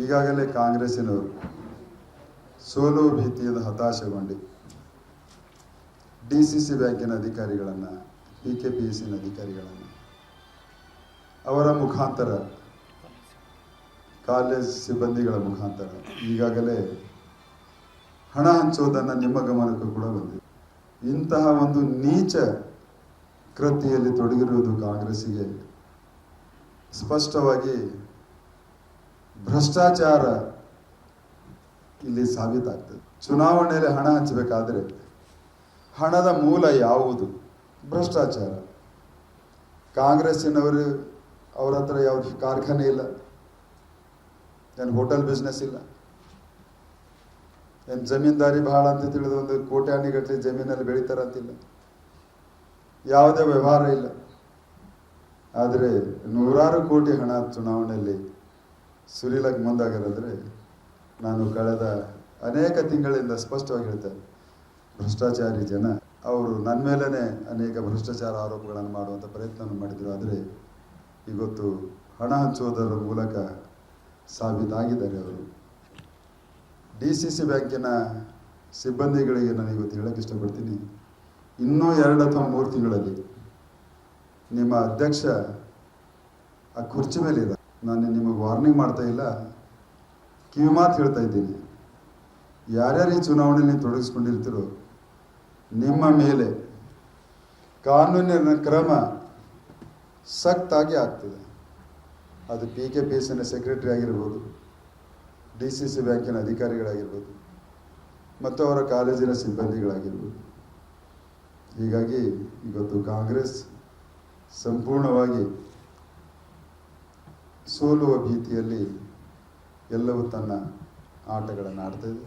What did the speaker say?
ಈಗಾಗಲೇ ಕಾಂಗ್ರೆಸ್ಸಿನವರು ಸೋಲು ಭೀತಿಯಿಂದ ಹತಾಶೆಗೊಂಡು ಡಿ ಸಿ ಸಿ ಬ್ಯಾಂಕಿನ ಅಧಿಕಾರಿಗಳನ್ನು ಪಿ ಕೆ ಪಿ ಎಸ್ಸಿನ ಅಧಿಕಾರಿಗಳನ್ನು ಅವರ ಮುಖಾಂತರ, ಕಾಲೇಜ್ ಸಿಬ್ಬಂದಿಗಳ ಮುಖಾಂತರ ಈಗಾಗಲೇ ಹಣ ಹಂಚುವುದನ್ನು ನಿಮ್ಮ ಗಮನಕ್ಕೂ ಕೂಡ ಬಂದಿದೆ. ಇಂತಹ ಒಂದು ನೀಚ ಕೃತಿಯಲ್ಲಿ ತೊಡಗಿರುವುದು ಕಾಂಗ್ರೆಸ್ಸಿಗೆ ಸ್ಪಷ್ಟವಾಗಿ ಭ್ರಷ್ಟಾಚಾರ ಇಲ್ಲಿ ಸಾಬೀತಾಗ್ತದೆ. ಚುನಾವಣೆಯಲ್ಲಿ ಹಣ ಹಂಚಬೇಕಾದ್ರೆ ಹಣದ ಮೂಲ ಯಾವುದು? ಭ್ರಷ್ಟಾಚಾರ. ಕಾಂಗ್ರೆಸ್ಸಿನವರು ಅವ್ರ ಹತ್ರ ಯಾವ್ದು ಕಾರ್ಖಾನೆ ಇಲ್ಲ. ಏನು ಹೋಟೆಲ್ ಬಿಸ್ನೆಸ್ ಇಲ್ಲ. ಏನು ಜಮೀನ್ದಾರಿ ಬಹಳ ಅಂತ ತಿಳಿದು ಒಂದು ಕೋಟ್ಯಾನಿಗಟ್ಟಲೆ ಜಮೀನಲ್ಲಿ ಬೆಳಿತಾರಂತಿಲ್ಲ. ಯಾವುದೇ ವ್ಯವಹಾರ ಇಲ್ಲ. ಆದರೆ ನೂರಾರು ಕೋಟಿ ಹಣ ಚುನಾವಣೆಯಲ್ಲಿ ಸುರಿಲಕ್ಕೆ ಮುಂದಾಗಿರೋದ್ರೆ ನಾನು ಕಳೆದ ಅನೇಕ ತಿಂಗಳಿಂದ ಸ್ಪಷ್ಟವಾಗಿ ಹೇಳ್ತೇನೆ. ಭ್ರಷ್ಟಾಚಾರಿ ಜನ, ಅವರು ನನ್ನ ಮೇಲೇ ಅನೇಕ ಭ್ರಷ್ಟಾಚಾರ ಆರೋಪಗಳನ್ನು ಮಾಡುವಂಥ ಪ್ರಯತ್ನವನ್ನು ಮಾಡಿದರು. ಆದರೆ ಇವತ್ತು ಹಣ ಹಂಚುವುದರ ಮೂಲಕ ಸಾಬೀತಾಗಿದ್ದಾರೆ ಅವರು. ಡಿ ಸಿ ಸಿ ಬ್ಯಾಂಕಿನ ಸಿಬ್ಬಂದಿಗಳಿಗೆ ನಾನು ಇವತ್ತು ಹೇಳಕ್ಕೆ ಇಷ್ಟಪಡ್ತೀನಿ. ಇನ್ನೂ ಎರಡು ಅಥವಾ ಮೂರು ತಿಂಗಳಲ್ಲಿ ನಿಮ್ಮ ಅಧ್ಯಕ್ಷ ಆ ಕುರ್ಚಿ ಮೇಲೆ ಇರ ನಾನು ನಿಮಗೆ ವಾರ್ನಿಂಗ್ ಮಾಡ್ತಾ ಇಲ್ಲ. ಕಿವಿ ಮಾತು ಹೇಳ್ತಾ ಇದ್ದೀನಿ. ಯಾರ್ಯಾರು ಈ ಚುನಾವಣೆಯಲ್ಲಿ ತೊಡಗಿಸ್ಕೊಂಡಿರ್ತೀರೋ, ನಿಮ್ಮ ಮೇಲೆ ಕಾನೂನಿನ ಕ್ರಮ ಸಖತ್ತಾಗಿ ಆಗ್ತದೆ. ಅದು ಪಿ ಕೆ ಪಿ ಎಸ್ಸಿನ ಸೆಕ್ರೆಟರಿ ಆಗಿರ್ಬೋದು ಡಿ ಸಿ ಸಿ ಬ್ಯಾಂಕಿನ ಅಧಿಕಾರಿಗಳಾಗಿರ್ಬೋದು, ಮತ್ತು ಅವರ ಕಾಲೇಜಿನ ಸಿಬ್ಬಂದಿಗಳಾಗಿರ್ಬೋದು. ಹೀಗಾಗಿ ಇವತ್ತು ಕಾಂಗ್ರೆಸ್ ಸಂಪೂರ್ಣವಾಗಿ ಸೋಲುವ ಭೀತಿಯಲ್ಲಿ ಎಲ್ಲವೂ ತನ್ನ ಆಟಗಳನ್ನು ಆಡ್ತಾ ಇದೆ